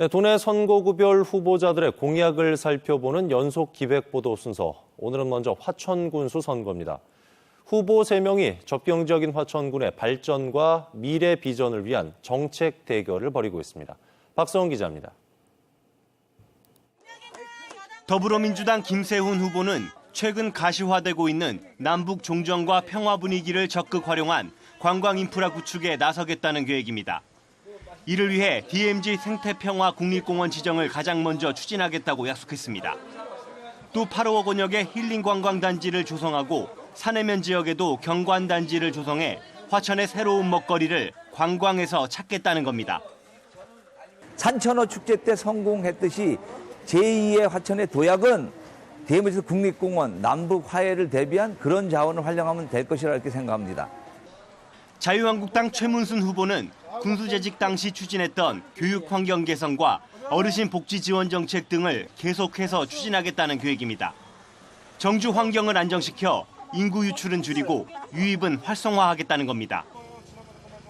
네, 도내 선거구별 후보자들의 공약을 살펴보는 연속 기획보도 순서. 오늘은 먼저 화천군수 선거입니다. 후보 3명이 접경적인 화천군의 발전과 미래 비전을 위한 정책 대결을 벌이고 있습니다. 박성훈 기자입니다. 더불어민주당 김세훈 후보는 최근 가시화되고 있는 남북 종전과 평화 분위기를 적극 활용한 관광 인프라 구축에 나서겠다는 계획입니다. 이를 위해 DMZ 생태평화 국립공원 지정을 가장 먼저 추진하겠다고 약속했습니다. 또 8억 원역의 힐링 관광 단지를 조성하고 산해면 지역에도 경관 단지를 조성해 화천의 새로운 먹거리를 관광에서 찾겠다는 겁니다. 산천어 축제 때 성공했듯이 제2의 화천의 도약은 대무에서 국립공원 남북 화해를 대비한 그런 자원을 활용하면 될 것이라 이렇게 생각합니다. 자유한국당 최문순 후보는 군수재직 당시 추진했던 교육 환경 개선과 어르신 복지 지원 정책 등을 계속해서 추진하겠다는 계획입니다. 정주 환경을 안정시켜 인구 유출은 줄이고 유입은 활성화하겠다는 겁니다.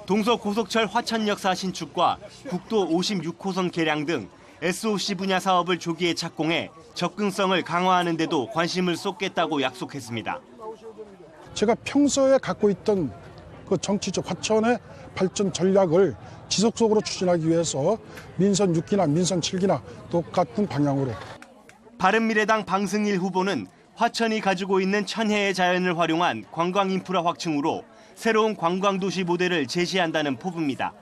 동서 고속철 화천역사 신축과 국도 56호선 개량 등 SOC 분야 사업을 조기에 착공해 접근성을 강화하는 데도 관심을 쏟겠다고 약속했습니다. 제가 평소에 갖고 있던 그 정치적 화천의 발전 전략을 지속적으로 추진하기 위해서 민선 6기나 민선 7기나 똑같은 방향으로 바른미래당 방승일 후보는 화천이 가지고 있는 천혜의 자연을 활용한 관광 인프라 확충으로 새로운 관광도시 모델을 제시한다는 포부입니다.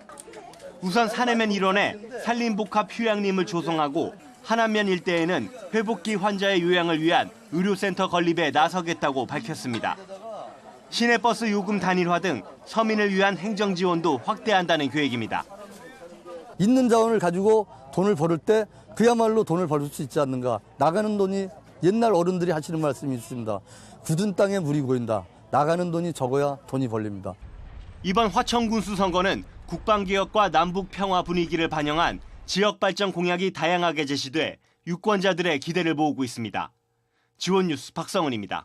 우선 산해면 일원에 산림복합 휴양림을 조성하고 하남면 일대에는 회복기 환자의 요양을 위한 의료센터 건립에 나서겠다고 밝혔습니다. 시내버스 요금 단일화 등 서민을 위한 행정 지원도 확대한다는 계획입니다. 있는 자원을 가지고 돈을 벌을 때 그야말로 돈을 벌수 있지 않는가. 나가는 돈이 옛날 어른들이 하시는 말씀이 있습니다. 굳은 땅에 물이 고인다. 나가는 돈이 적어야 돈이 벌립니다. 이번 화천군수 선거는 국방개혁과 남북 평화 분위기를 반영한 지역 발전 공약이 다양하게 제시돼 유권자들의 기대를 모으고 있습니다. 지원 뉴스 박성은입니다.